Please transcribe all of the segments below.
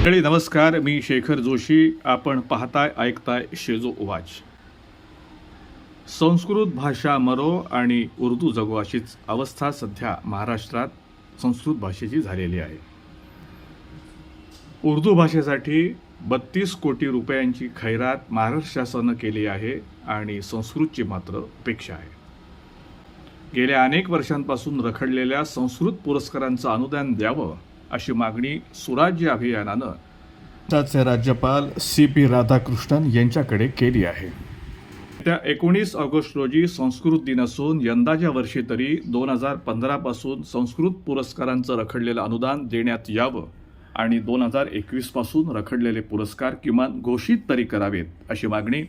मंडळी नमस्कार. मी शेखर जोशी. आपण पाहताय ऐकताय शेजो वाच. संस्कृत भाषा मरो आणि उर्दू जगो अशीच अवस्था सध्या महाराष्ट्रात संस्कृत भाषेची झालेली आहे. उर्दू भाषेसाठी बत्तीस कोटी रुपयांची खैरात महाराष्ट्र शासनानं केली आहे आणि संस्कृतची मात्र उपेक्षा आहे. गेल्या अनेक वर्षांपासून रखडलेल्या संस्कृत पुरस्कारांचं अनुदान द्यावं अशी मागणी सुराज्य अभियानानं राज्याचे राज्यपाल सी पी राधाकृष्णन यांच्याकडे केली आहे. त्या एकोणीस ऑगस्ट रोजी संस्कृत दिन असून यंदाच्या वर्षी तरी दोन हजार पंधरापासून संस्कृत पुरस्कारांचं रखडलेलं अनुदान देण्यात यावं आणि दोन हजार एकवीसपासून रखडलेले पुरस्कार किमान घोषित तरी करावेत अशी मागणी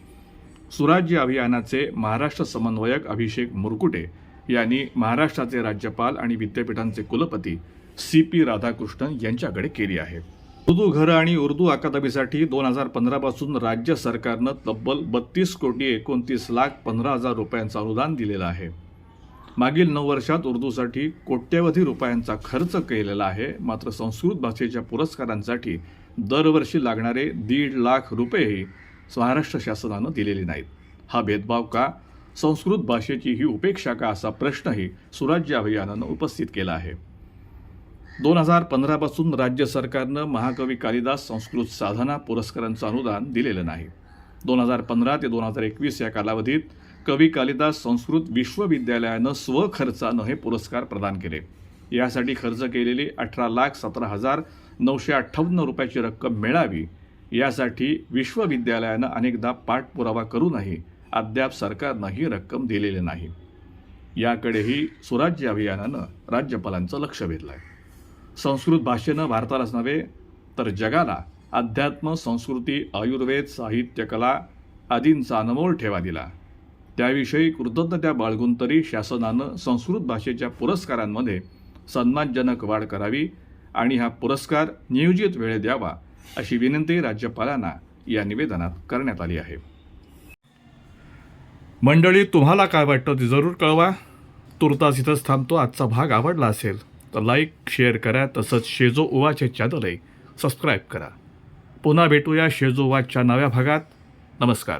सुराज्य अभियानाचे महाराष्ट्र समन्वयक अभिषेक मुरकुटे यांनी महाराष्ट्राचे राज्यपाल आणि विद्यापीठांचे कुलपती सी पी राधाकृष्णन यांच्याकडे केली आहे. उर्दू घरं आणि उर्दू अकादमीसाठी दोन हजार पंधरापासून राज्य सरकारनं तब्बल बत्तीस कोटी एकोणतीस लाख पंधरा हजार रुपयांचं अनुदान दिलेलं आहे. मागील नऊ वर्षात उर्दूसाठी कोट्यवधी रुपयांचा खर्च केलेला आहे. मात्र संस्कृत भाषेच्या पुरस्कारांसाठी दरवर्षी लागणारे दीड लाख रुपयेही महाराष्ट्र शासनानं दिलेले नाहीत. हा भेदभाव का? संस्कृत भाषेची ही उपेक्षा का? असा प्रश्नही सुराज्य अभियानानं उपस्थित केला आहे. दोन हजार पंधरापासून राज्य सरकारनं महाकवी कालिदास संस्कृत साधना पुरस्कारांचं अनुदान दिलेलं नाही. दोन हजार पंधरा ते दोन हजार एकवीस या कालावधीत कवी कालिदास संस्कृत विश्वविद्यालयानं स्वखर्चानं हे पुरस्कार प्रदान केले. यासाठी खर्च केलेली अठरा लाख सतरा हजार नऊशे अठ्ठावन्न रुपयाची रक्कम मिळावी. यासाठी विश्वविद्यालयानं अनेकदा पाठपुरावा करूनही अद्याप सरकारनं ही रक्कम दिलेली नाही. याकडेही सुराज्य अभियानानं राज्यपालांचं लक्ष वेधलं आहे संस्कृत भाषेनं भारतालाच नव्हे तर जगाला अध्यात्म संस्कृती आयुर्वेद साहित्य कला आदींचा अनमोल ठेवा दिला. त्याविषयी कृतज्ञता बाळगून तरी शासनानं संस्कृत भाषेच्या पुरस्कारांमध्ये सन्मानजनक वाढ करावी आणि हा पुरस्कार नियोजित वेळ द्यावा अशी विनंती राज्यपालांना या निवेदनात करण्यात आली आहे. मंडळी तुम्हाला काय वाटतं ते जरूर कळवा. तुर्तास इथंच थांबतो. आजचा भाग आवडला असेल तर लाईक शेअर करा. तसंच शेजो उवाचे चॅनलही सबस्क्राईब करा. पुन्हा भेटूया शेजोवाच्या नव्या भागात. नमस्कार.